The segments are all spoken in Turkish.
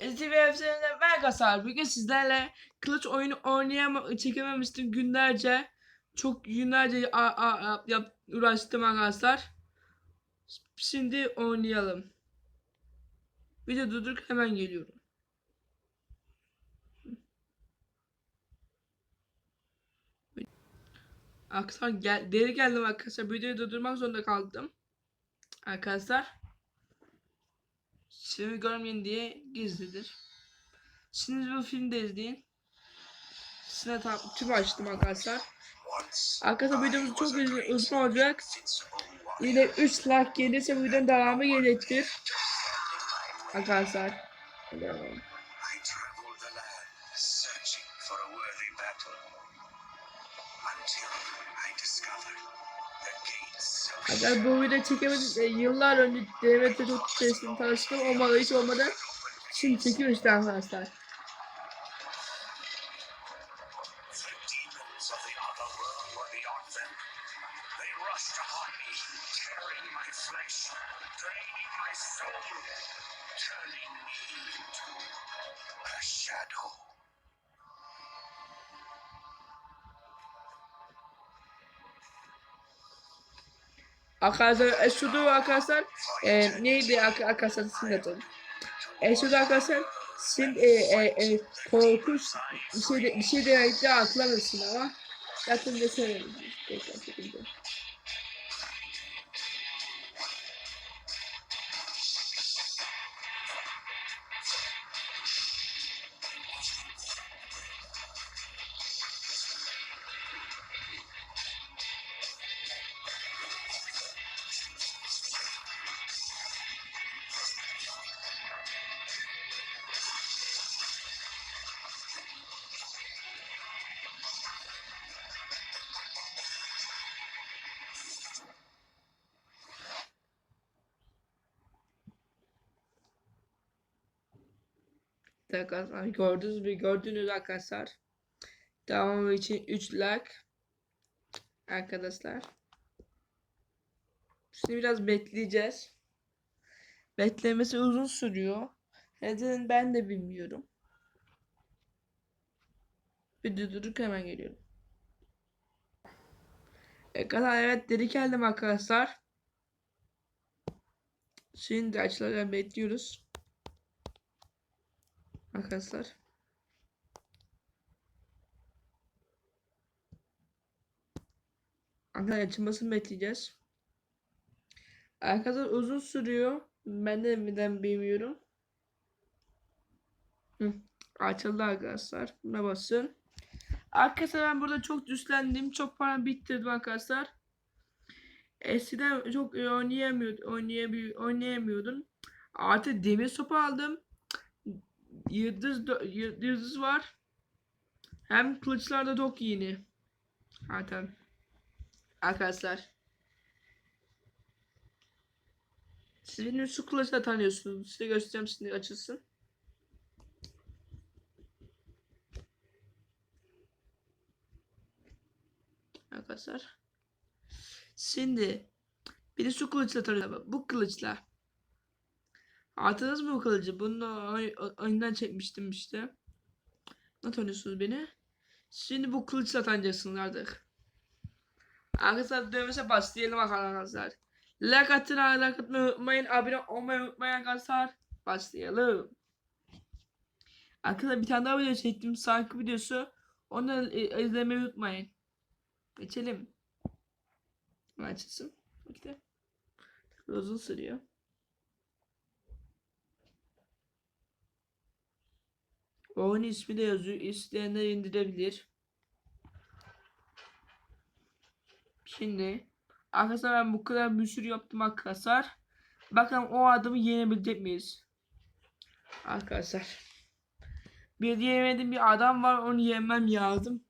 Ve efsaneler Vegasar. Bugün sizlerle kılıç oyunu oynayamam, çekememiştim günlerce. Çok günlerce a, a, a- yap, uğraştım arkadaşlar. Şimdi oynayalım. Video durdurup hemen geliyorum. Arkadaşlar gel, deri geldim arkadaşlar. Videoyu durdurmak zorunda kaldım. Arkadaşlar. Şimdi görmeyin diye gizlidir. Şimdi bu filmde izleyin. Size tüm açtım arkadaşlar. Arkadaşlar videomuz çok uzun, olacak. Yine 3 like gelirse videonun devamı gelecektir. Arkadaşlar. Devam. Until I discovered Arkadaşlar bu video çekemedik. E, yıllar önce devlette çok içerisinde tanıştım. Olmadı hiç olmadı. Şimdi çekiyor işte arkadaşlar. Shadow. Arkadaşlar Eşudu arkadaşlar e, neydi ar- arkadaşlar şimdi atalım. Eşudu arkadaşlar şimdi e, e, e, korkunç bir şey de, bir şey demekte atlamasın ama zaten de Arkadaşlar gördünüz mü? Gördünüz arkadaşlar. Devamı için 3 like. Arkadaşlar. Şimdi biraz bekleyeceğiz. Beklemesi uzun sürüyor. Neden ben de bilmiyorum. Bir durdurup hemen geliyorum. Arkadaşlar evet deri geldim arkadaşlar. Şimdi açılacak bekliyoruz. Arkadaşlar. Arkadaşlar açılmasını bekleyeceğiz. Arkadaşlar uzun sürüyor. Ben de neden bilmiyorum. Hı. Açıldı arkadaşlar. Buna basın. Arkadaşlar ben burada çok düslendim. Çok para bitirdim arkadaşlar. Eskiden çok. Oynayamıyordum. oynayamıyordum. Artık demir sopa aldım. Yıldız yıldız var. Hem kılıçlarda çok yeni. Zaten. Arkadaşlar. Siz benim şu kılıçla tanıyorsunuz. Size göstereceğim şimdi açılsın. Arkadaşlar. Şimdi bir de şu kılıçla tanıyor. Bu kılıçla. Hatırladınız mı bu kılıcı? Bunu oy- oyundan çekmiştim işte. Ne tanıyorsunuz beni? Şimdi bu kılıçla tanıyacaksınız artık. Arkadaşlar dövmese başlayalım arkadaşlar. Like atın, like atmayı unutmayın. Abone olmayı unutmayın arkadaşlar. Başlayalım. Arkadaşlar bir tane daha video çektim. Sanki videosu. Onu da e, izlemeyi unutmayın. Geçelim. Açılsın. Bekle. Uzun sürüyor. Oyun ismi de yazıyor. İsteyenler indirebilir. Şimdi arkadaşlar ben bu kadar bir sürü yaptım arkadaşlar. Bakalım o adamı yenebilecek miyiz? Arkadaşlar. Bir yenemediğim bir adam var onu yenmem lazım.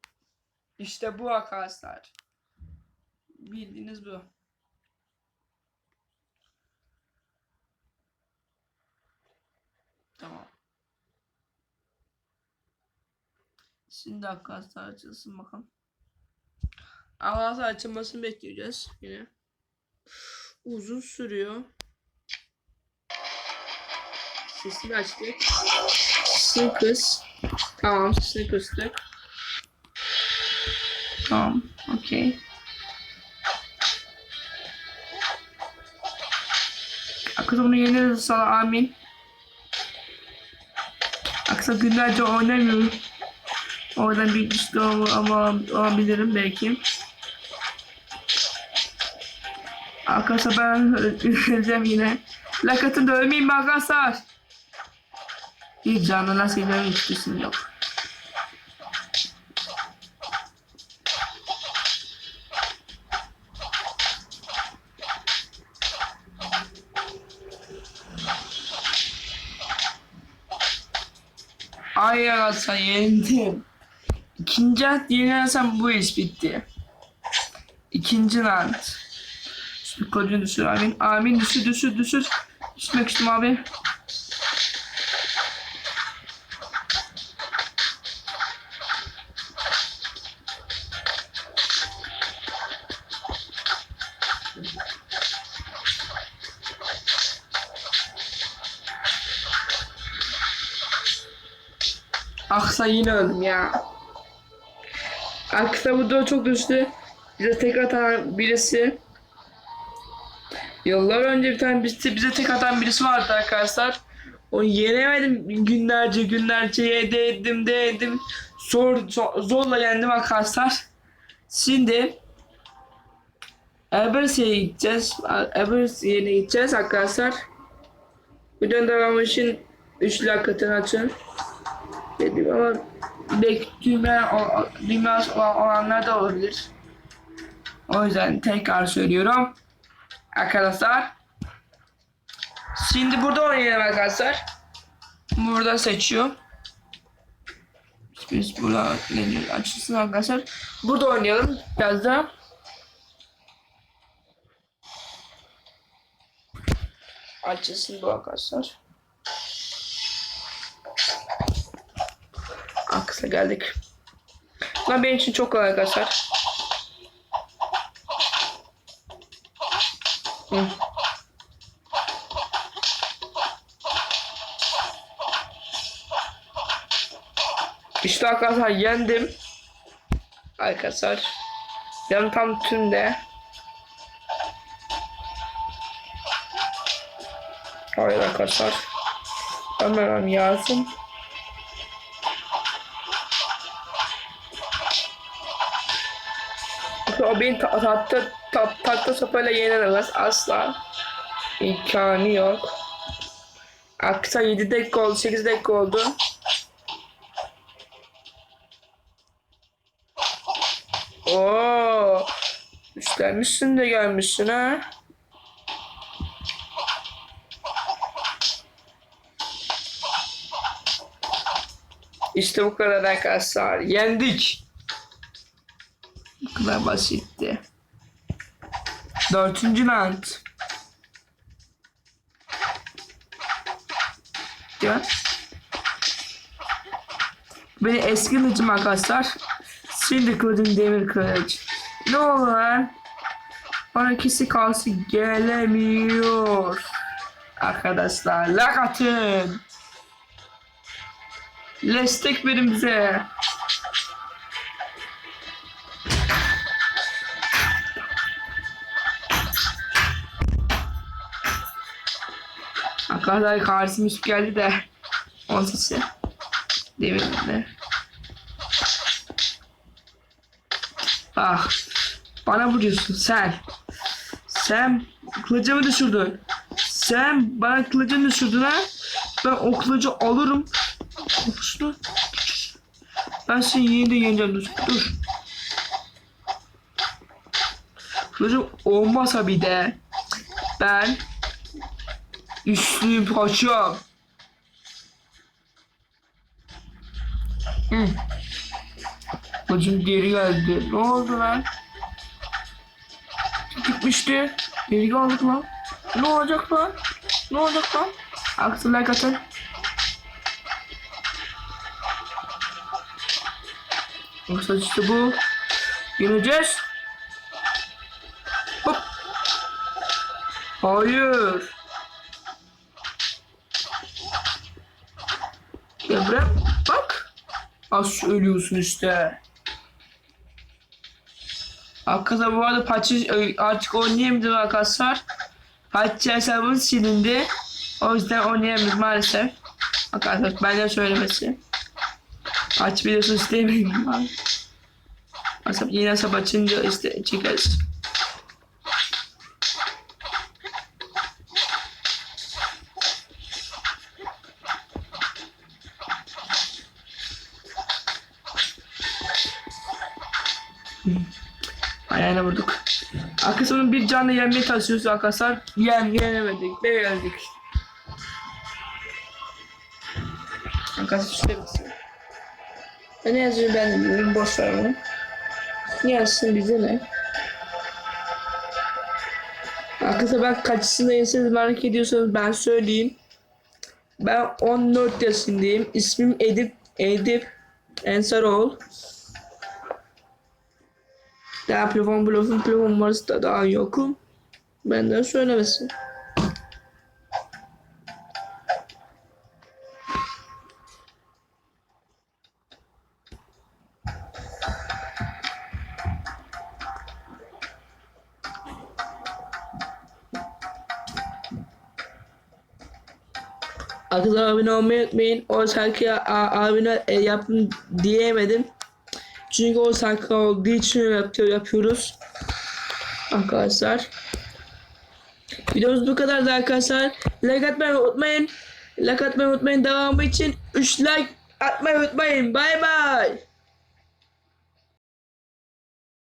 İşte bu arkadaşlar. Bildiğiniz bu. Tamam. Şimdi arkadaşlar açılsın bakalım. Arkadaşlar açılmasını bekleyeceğiz yine. Uzun sürüyor. Sesini açtık. Sesini. Tamam sesini kıstık. Tamam. Okey. Akıl bunu yeneriz sana amin. Aksa günlerce oynamıyorum. Oradan bir güçlü olabilirim belki. Arkadaşlar ben öleceğim yine. Ölmeyeyim mi arkadaşlar? Hiç canına silmem hiç düşünüm yok. Ay arkadaşlar yendim. İkinci at yenersem bu iş bitti. İkinci round. Kılıcını düşür amin. Amin düşür düşür düşür. Düşmek istedim abi. Aksa yine öldüm ya. Aksa bu da çok düştü. Bize tek atan birisi. Yıllar önce bir tane bize, bize tek atan birisi vardı arkadaşlar. Onu yenemedim günlerce günlerce yedim dedim. Zor, zor, zorla yendim arkadaşlar. Şimdi Ebersi'ye gideceğiz. Ebersi'ye gideceğiz arkadaşlar. Videonun devamı için 3 lakatını açın. Dedim ama bekleme bilmez olanlar da olabilir. O yüzden tekrar söylüyorum. Arkadaşlar. Şimdi burada oynayalım arkadaşlar. Burada seçiyor. Biz burada ne diyor? Açılsın arkadaşlar. Burada oynayalım. Biraz da. Açılsın bu arkadaşlar. Aksa geldik. Lan benim için çok kolay arkadaşlar. İşte arkadaşlar yendim. Arkadaşlar. Yanım tam tümde. Hayır arkadaşlar. Hemen yazdım. O beni ta tahta ta tahta sopayla yenemez asla. İmkanı yok. Aksa 7 dakika oldu, 8 dakika oldu. Oo, üstlenmişsin de gelmişsin ha. İşte bu kadar arkadaşlar. Yendik. Bu kadar basitti. Dördüncü round. Ya. Benim eski kılıcım arkadaşlar. Şimdi kılıcım demir kılıç. Ne olur? Bana kesi karşı gelemiyor. Arkadaşlar like atın. Destek verin bize. Arkadaşlar karşı müzik geldi de. On sesi. Devirdi. Ah. Bana vuruyorsun sen. Sen kılıcımı düşürdün. Sen bana kılıcını düşürdün ha. Ben o kılıcı alırım. Uçtu. Ben seni yine de yeneceğim. Dur. Dur. Kılıcım olmasa bir de ben üstüyüm paşam. Hı. Kılıcım geri geldi. Ne oldu lan? Gitmişti. Geri geldik lan. Ne olacak lan? Ne olacak lan? Aksılar katın. Yoksa işte bu. Yeneceğiz. Hop. Hayır. Buraya. Bak. Az ölüyorsun işte. Arkadaşlar bu arada patçı artık oynayamıyorum arkadaşlar. Patçı hesabım silindi. O yüzden oynayamıyorum maalesef. Arkadaşlar benden söylemesi. Aç biliyorsunuz istemiyorum. Hesap yeni hesap açınca işte çekeriz. Arkasının bir canlı yenmeye çalışıyoruz arkadaşlar. Yen, yenemedik. Beğendik. Arkadaşlar şuraya basıyorum. Ben ne yazıyor ben de bilmiyorum. Boş ver onu. Yazsın bize ne? Arkadaşlar ben kaçısında yenseniz merak ediyorsanız ben söyleyeyim. Ben 14 yaşındayım. İsmim Edip Edip Ensaroğlu. Daha plafon blofun plafon numarası da daha yokum. Benden söylemesin. Arkadaşlar abone olmayı unutmayın. O şarkıya abone e, yapın diyemedim. Çünkü o şarkı olduğu için yapıyor, yapıyoruz. Arkadaşlar. Videomuz bu kadardı arkadaşlar. Like atmayı unutmayın. Like atmayı unutmayın. Devamı için 3 like atmayı unutmayın. Bay bay.